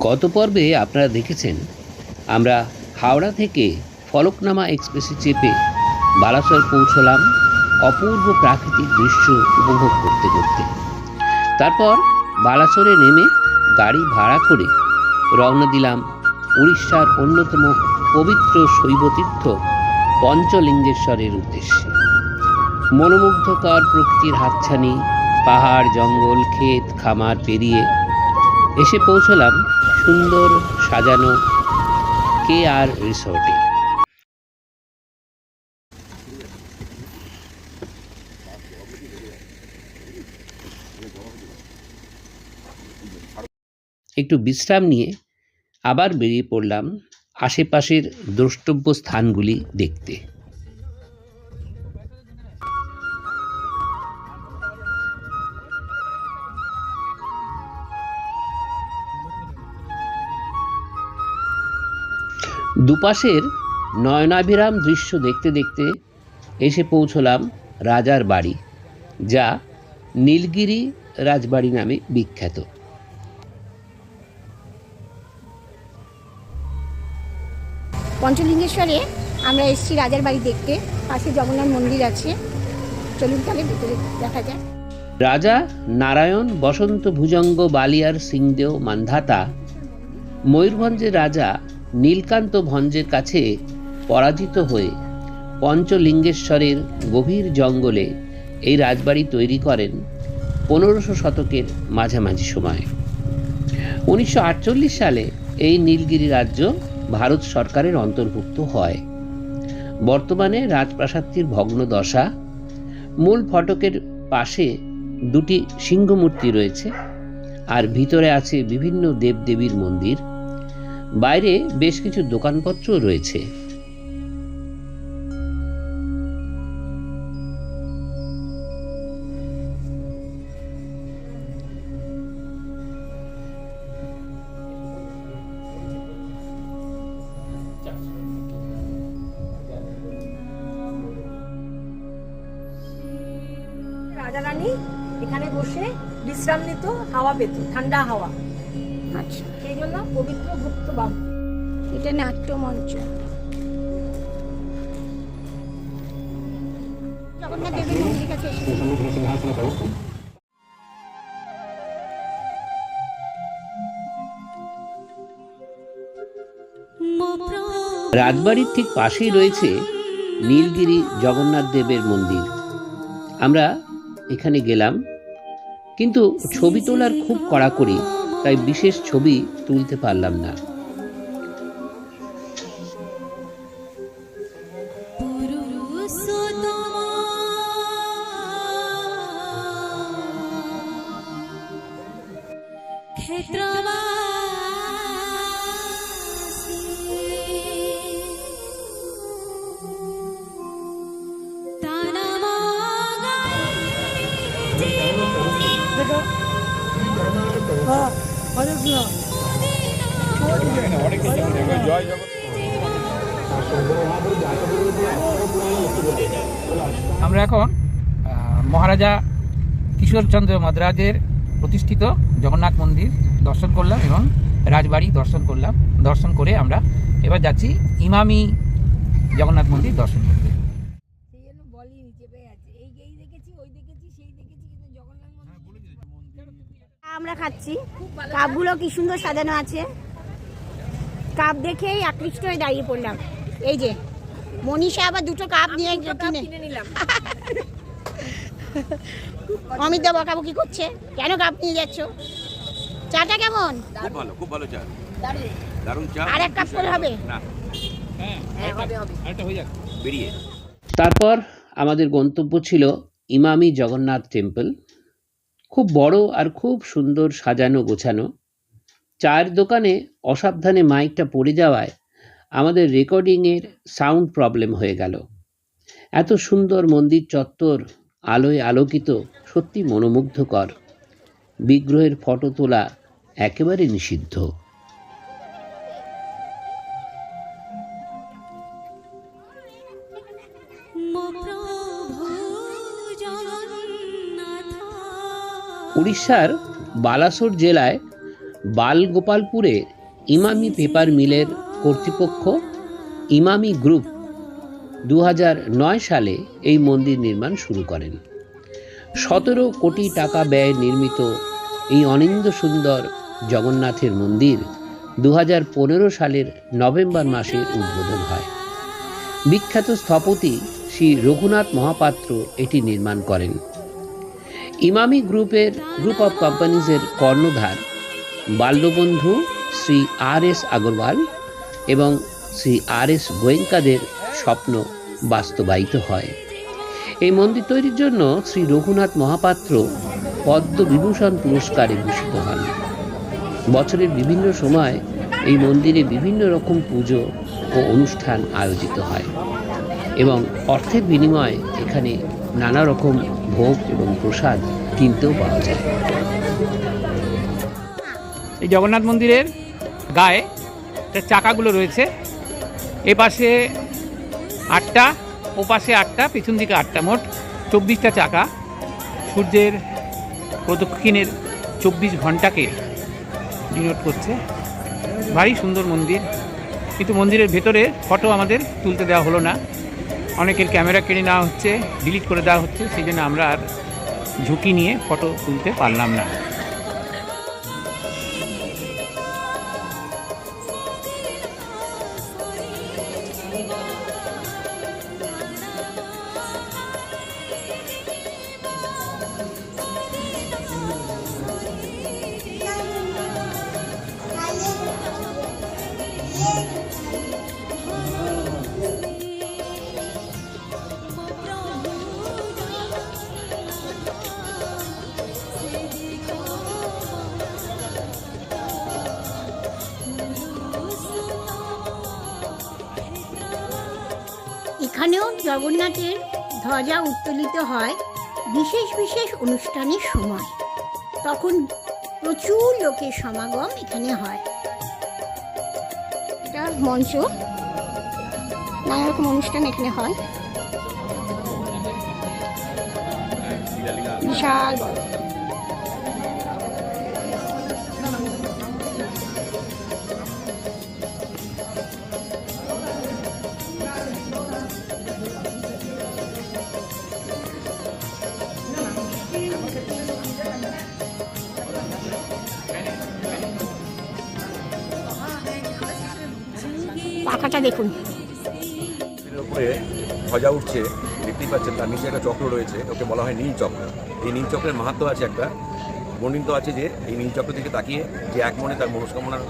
গত পর্বে আপনারা দেখেছেন, আমরা হাওড়া থেকে ফলকনামা এক্সপ্রেসে চেপে বালাসর পৌঁছলাম অপূর্ব প্রাকৃতিক দৃশ্য উপভোগ করতে করতে। তারপর বালাসরে নেমে গাড়ি ভাড়া করে রওনা দিলাম উড়িষ্যার অন্যতম পবিত্র শৈবতীর্থ পঞ্চলিঙ্গেশ্বরের উদ্দেশ্যে। মনোমুগ্ধকর প্রকৃতির হাতছানি, পাহাড়, জঙ্গল, ক্ষেত, খামার পেরিয়ে এসে পৌঁছলাম সুন্দর সাজানো কে আর রিসোর্টে। একটু বিশ্রাম নিয়ে আবার বেরিয়ে পড়লাম আশেপাশের দ্রষ্টব্য স্থানগুলি দেখতে। দুপাশের নয়নাভিরাম দৃশ্য দেখতে দেখতে এসে পৌঁছলাম রাজার বাড়ি যা নীলগিরি রাজবাড়ি নামে বিখ্যাত। পঞ্চলিঙ্গেশ্বরে আমরা এসেছি রাজার বাড়ি দেখতে। পাশে জগন্নাথ মন্দির আছে। চলুন তাহলে ভিতরে দেখা যায় রাজা নারায়ণ বসন্ত ভুজঙ্গ বালিয়ার সিংদেও মান্ধাতা ময়ূরভঞ্জের রাজা নীলকান্ত ভঞ্জের কাছে পরাজিত হয়ে পঞ্চলিঙ্গেশ্বরের গভীর জঙ্গলে এই রাজবাড়ি তৈরি করেন পনেরোশো শতকের মাঝামাঝি সময়ে। উনিশশো আটচল্লিশ সালে এই নীলগিরি রাজ্য ভারত সরকারের অন্তর্ভুক্ত হয়। বর্তমানে রাজপ্রাসাদটির ভগ্ন দশা, মূল ফটকের পাশে দুটি সিংহমূর্তি রয়েছে, আর ভিতরে আছে বিভিন্ন দেবদেবীর মন্দির। বাইরে বেশ কিছু দোকানপত্রও রয়েছে। রাজা রানী এখানে বসে বিশ্রাম নিত হাওয়া পেত ঠান্ডা হাওয়া। আচ্ছা। জন্য পবিত্র গুপ্ত বাম এটা নাট্য মঞ্চ জগন্নাথ দেবের মন্দির কাছে এসেছি। রাজবাড়ির ঠিক পাশেই রয়েছে নীলগিরি জগন্নাথ দেবের মন্দির। আমরা এখানে গেলাম কিন্তু ছবি তোলার খুব কড়াকড়ি। তাই বিশেষ ছবি তুলতে পারলাম না। আমরা এখন মহারাজা কিশোরচন্দ্র মাদ্রাজের প্রতিষ্ঠিত জগন্নাথ মন্দির দর্শন করলাম এবং রাজবাড়ি দর্শন করলাম। দর্শন করে আমরা এবার যাচ্ছি ইমামি জগন্নাথ মন্দির দর্শন করতে সেই জন্য বলিনি চেপে আছে এই এই দেখেছি ওই দেখেছি সেই দেখেছি কিন্তু জগন্নাথ মন্দির আমরা খাচ্ছি কাপগুলো কি সুন্দর সাজানো আছে। কাপ দেখেই আকৃষ্ট হয়ে দাঁড়িয়ে পড়লাম। এই যে মনীষা আবার দুটো কাপ নিয়ে কিনে নিলাম। অমিত বকাবকি করছে। কেন কাপ নিয়ে যাচ্ছ? চাটা কেমন? খুব ভালো খুব ভালো চা। দারুণ। চা আর এক কাপ করে হবে? না। হ্যাঁ হবে হবে। বেরিয়ে। তারপর আমাদের গন্তব্য ছিল ইমামি জগন্নাথ টেম্পল। খুব বড় আর খুব সুন্দর সাজানো গোছানো। চায়ের দোকানে অসাবধানে মাইকটা পড়ে যাওয়ায় আমাদের রেকর্ডিংয়ের সাউন্ড প্রবলেম হয়ে গেল। এত সুন্দর মন্দির চত্বর আলোয় আলোকিত সত্যি মনোমুগ্ধকর। বিগ্রহের ফটো তোলা একেবারে নিষিদ্ধ। উড়িষ্যার বালাসোর জেলায় বালগোপালপুরে ইমামি পেপার মিলের কর্তৃপক্ষ ইমামি গ্রুপ দু সালে এই মন্দির নির্মাণ শুরু করেন। সতেরো কোটি টাকা ব্যয়ে নির্মিত এই অনিন্দ সুন্দর জগন্নাথের মন্দির দু হাজার পনেরো সালের নভেম্বর মাসে উদ্বোধন হয়। বিখ্যাত স্থপতি শ্রী রঘুনাথ মহাপাত্র এটি নির্মাণ করেন। ইমামি গ্রুপের, গ্রুপ অফ কোম্পানিজের কর্ণধার বাল্যবন্ধু শ্রী আর এস আগরওয়াল এবং শ্রী আর এস গোয়েঙ্কাদের স্বপ্ন বাস্তবায়িত হয়। এই মন্দির তৈরির জন্য শ্রী রঘুনাথ মহাপাত্র পদ্মবিভূষণ পুরস্কারে ভূষিত হন। বছরের বিভিন্ন সময় এই মন্দিরে বিভিন্ন রকম পুজো ও অনুষ্ঠান আয়োজিত হয় এবং অর্থের বিনিময়ে এখানে নানা রকম ভোগ এবং প্রসাদ কিনতেও পাওয়া যায়। এই জগন্নাথ মন্দিরের গায়ে একটা চাকাগুলো রয়েছে। এ পাশে আটটা, ও পাশে আটটা, পিছন দিকে আটটা মোট চব্বিশটা চাকা। সূর্যের প্রদক্ষিণের চব্বিশ ঘন্টাকে ডিনোট করছে। ভারী সুন্দর মন্দির। কিন্তু মন্দিরের ভেতরে ফটো আমাদের তুলতে দেওয়া হলো না। অনেকের ক্যামেরা কেড়ে নেওয়া হচ্ছে ডিলিট করে দেওয়া হচ্ছে, সেই জন্য আমরা আর ঝুঁকি নিয়ে ফটো তুলতে পারলাম না। এখানেও জগন্নাথের ধ্বজা উত্তোলিত হয় বিশেষ বিশেষ অনুষ্ঠানের সময়। তখন প্রচুর লোকের সমাগম এখানে হয়। এটা মঞ্চ। নানা রকম অনুষ্ঠান এখানে হয়। বিশাল পাখাটা দেখুন। উপরে ধ্বজা উঠছে দেখতেই পাচ্ছেন তার নিচে একটা চক্র রয়েছে ওকে বলা হয় নীল চক্র। এই নীল চক্রের মাহাত্ম আছে একটা বর্ণিত আছে যে এই নীল চক্র থেকে তাকিয়ে যে এক মনে তার মনস্কামনার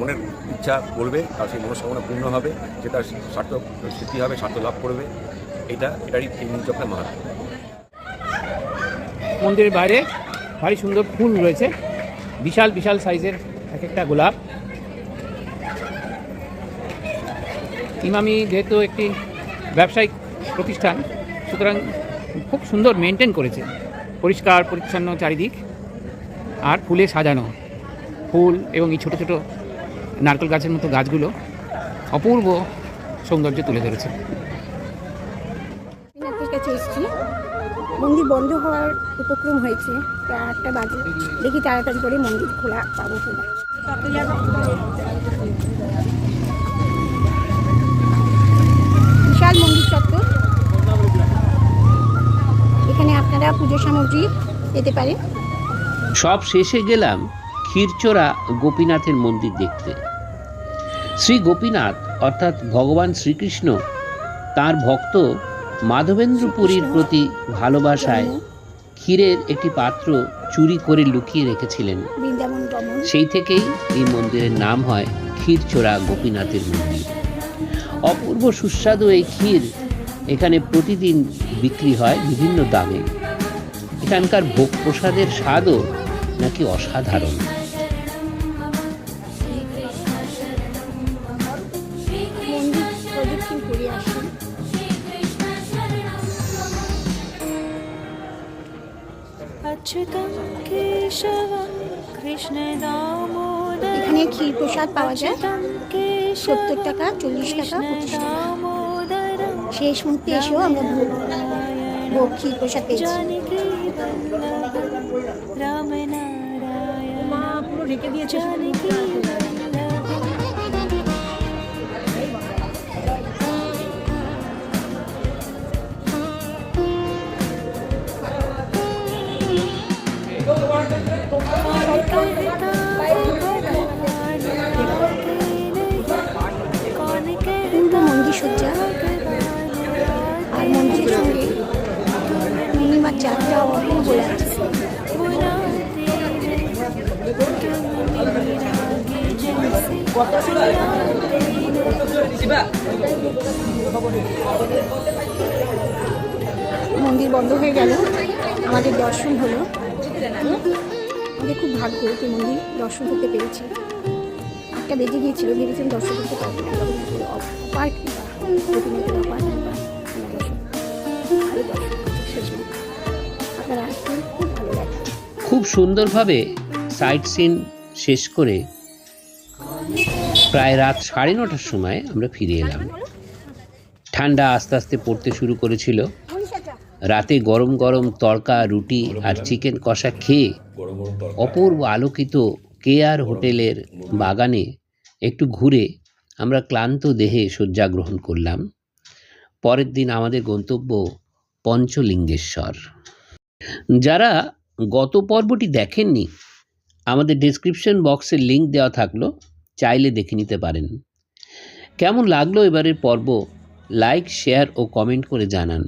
মনের ইচ্ছা বলবে তার সেই মনস্কামনা পূর্ণ হবে যে তার স্বার্থ সিদ্ধি হবে স্বার্থ লাভ করবে এটা এটারই এই নীল চক্রের মাহাত্ম মন্দিরের বাইরে ভারী সুন্দর ফুল রয়েছে বিশাল বিশাল সাইজের এক একটা গোলাপ। ইমামি যেহেতু একটি ব্যবসায়িক প্রতিষ্ঠান, সুতরাং খুব সুন্দর মেনটেন করেছে। পরিষ্কার, পরিচ্ছন্ন চারিদিক আর ফুলে সাজানো। ফুল এবং এই ছোটো ছোটো নারকেল গাছের মতো গাছগুলো অপূর্ব সৌন্দর্য তুলে ধরেছে। কাছে এসেছি। মন্দির বন্ধ হওয়ার উপক্রম হয়েছে। প্রায় আটটা বাজে। দেখি তাড়াতাড়ি করে মন্দির খোলা পাবো কিনা। বিশাল মন্দির চত্বর। এখানে আপনারা পুজো সামগ্রী পেতে পারেন। সব শেষে গেলাম ক্ষীরচোরা গোপীনাথের মন্দির দেখতে। শ্রী গোপীনাথ অর্থাৎ ভগবান শ্রীকৃষ্ণ তার ভক্ত মাধবেন্দ্রপুরীর প্রতি ভালোবাসায় ক্ষীরের একটি পাত্র চুরি করে লুকিয়ে রেখেছিলেন। সেই থেকেই এই মন্দিরের নাম হয় ক্ষীরচোরা গোপীনাথের মন্দির। অপূর্ব সুস্বাদু এই ক্ষীর এখানে প্রতিদিন বিক্রি হয় বিভিন্ন দামে। এখানকার ভোগ প্রসাদের স্বাদও নাকি অসাধারণ। এখানে ক্ষীর প্রসাদ পাওয়া যায়। সত্তর টাকা চল্লিশ টাকা পঁচিশ টাকা। শেষ মুহূর্তে এসেও আমরা ক্ষীর প্রসাদ পেয়েছি। রেখে দিয়েছে। মন্দির বন্ধ হয়ে গেল। আমাদের দর্শন হলো। আমাদের খুব ভাগ্য যে মন্দির দর্শন করতে পেরেছি। একটা বেজে গিয়েছিল, ভেবেছিলাম দর্শন করতে পারব সুন্দরভাবে সাইট সিন শেষ করে প্রায় রাত সাড়ে নটার সময় আমরা ফিরে এলাম। ঠান্ডা আস্তে আস্তে পড়তে শুরু করেছিল। রাতে গরম গরম তড়কা রুটি আর চিকেন কষা খেয়ে অপূর্ব আলোকিত কেয়ার হোটেলের বাগানে একটু ঘুরে আমরা ক্লান্ত দেহে শয্যা গ্রহণ করলাম। পরের দিন আমাদের গন্তব্য পঞ্চলিঙ্গেশ্বর। যারা গত পর্বটি দেখেননি? আমাদের ডেসক্রিপশন বক্সের লিঙ্ক দেওয়া থাকল, চাইলে দেখে নিতে পারেন। কেমন লাগল এবারের পর্ব? লাইক শেয়ার ও কমেন্ট করে জানান।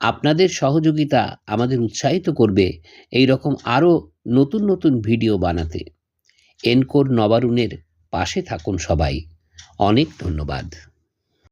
আপনাদের সহযোগিতা আমাদের উৎসাহিত করবে এই রকম আরও নতুন নতুন ভিডিও বানাতে। এনকোর নবারুণের পাশে থাকুন সবাই। অনেক ধন্যবাদ।